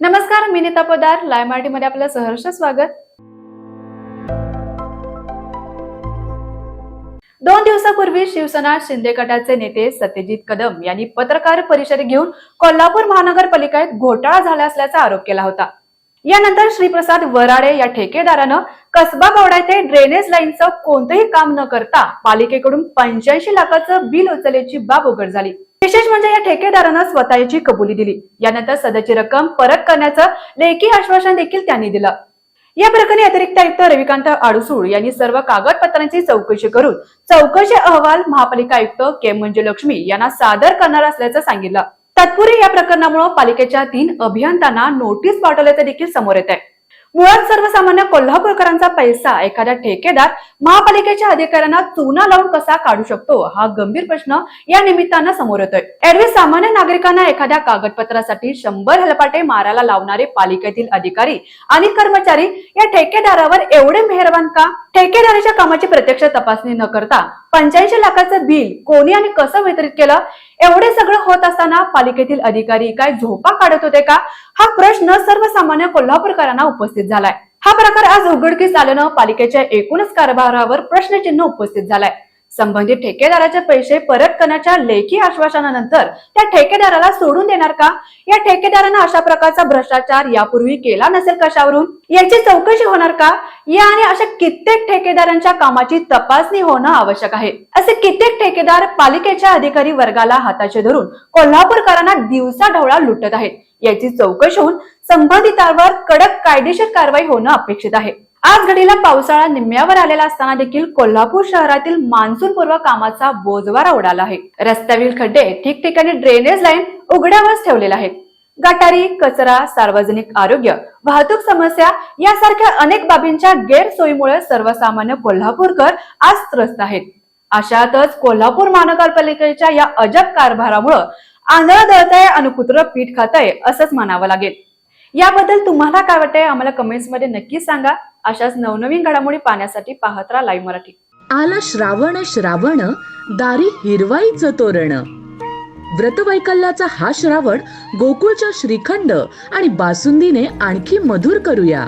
नमस्कार मी नीता पदार. लायमध्ये आपलं सहर्ष स्वागत. दोन दिवसापूर्वी शिवसेना शिंदे गटाचे नेते सत्यजित कदम यांनी पत्रकार परिषद घेऊन कोल्हापूर महानगरपालिकेत घोटाळा झाला असल्याचा आरोप केला होता. यानंतर श्रीप्रसाद वराडे या ठेकेदारानं कसबा गौडा येथे ड्रेनेज लाईनचं कोणतंही काम न करता पालिकेकडून पंच्याऐंशी लाखाचं बिल उचलल्याची बाब उघड झाली. विशेष म्हणजे या ठेकेदारानं स्वतःची कबुली दिली. यानंतर सदरची रक्कम परत करण्याचं लेखी आश्वासन देखील त्यांनी दिलं. या प्रकरणी अतिरिक्त आयुक्त रविकांत अडसूळ यांनी सर्व कागदपत्रांची चौकशी करून चौकशी अहवाल महापालिका आयुक्त के मंजुलक्ष्मी यांना सादर करणार असल्याचं सांगितलं. तत्पूर्वी या प्रकरणामुळे पालिकेच्या तीन अभियंत्यांना नोटीस पाठवल्याचं देखील समोर येत आहे मुळात सर्वसामान्य कोल्हापूरकरांचा पैसा एखाद्या ठेकेदार महापालिकेच्या अधिकाऱ्यांना चुना लावून कसा काढू शकतो हा गंभीर प्रश्न या निमित्तानं समोर येतोय. एरवी सामान्य नागरिकांना एखाद्या कागदपत्रासाठी शंभर हलपाटे मारायला लावणारे पालिकेतील अधिकारी आणि कर्मचारी या ठेकेदारावर एवढे मेहरबान का? ठेकेदाराच्या कामाची प्रत्यक्ष तपासणी न करता पंच्याऐंशी लाखाचं बिल कोणी आणि कसं वितरित केलं एवढे सगळं होत असताना पालिकेतील अधिकारी काय झोपा काढत होते का? हा प्रश्न सर्वसामान्य कोल्हापूरकरांना उपस्थित झालाय. हा प्रकार आज उघडकीस आल्यानं पालिकेच्या एकूणच कारभारावर प्रश्नचिन्ह उपस्थित झालाय. संबंधित ठेकेदाराचे पैसे परत करण्याच्या लेखी आश्वासनानंतर त्या ठेकेदाराला सोडून देणार का? या ठेकेदारानं अशा प्रकारचा भ्रष्टाचार यापूर्वी केला नसेल कशावरून? याची चौकशी होणार का? या आणि अशा कित्येक ठेकेदारांच्या कामाची तपासणी होणं आवश्यक आहे. असे कित्येक ठेकेदार पालिकेच्या अधिकारी वर्गाला हाताचे धरून कोल्हापूरकरांना दिवसा ढवळा लुटत आहेत. याची चौकशी होऊन संबंधितांवर कडक कायदेशीर कारवाई होणं अपेक्षित आहे. आज घडीला पावसाळा निम्म्यावर आलेला असताना देखील कोल्हापूर शहरातील मान्सून पूर्व कामाचा बोजवारा उडाला आहे. रस्त्यावरील खड्डे ठिकठिकाणी ड्रेनेज लाईन उघड्यावरच ठेवलेले आहेत. गटारी कचरा सार्वजनिक आरोग्य वाहतूक समस्या यासारख्या अनेक बाबींच्या गैरसोयीमुळे सर्वसामान्य कोल्हापूरकर आज त्रस्त आहेत. अशातच कोल्हापूर महानगरपालिकेच्या या अजब कारभारामुळं आंधळ दळताय आणि कुत्र पीठ खातंय असंच म्हणावं लागेल. याबद्दल तुम्हाला काय वाटतंय? आम्हाला कमेंट्समध्ये नक्की सांगा. अशाच नवनवीन घडामोडी पाहण्यासाठी पाहत राहा लाईव्ह मराठी. आला श्रावण श्रावण दारी हिरवाईचं तोरण. व्रतवैकल्याचा हा श्रावण गोकुळच्या श्रीखंड आणि बासुंदीने आणखी मधुर करूया.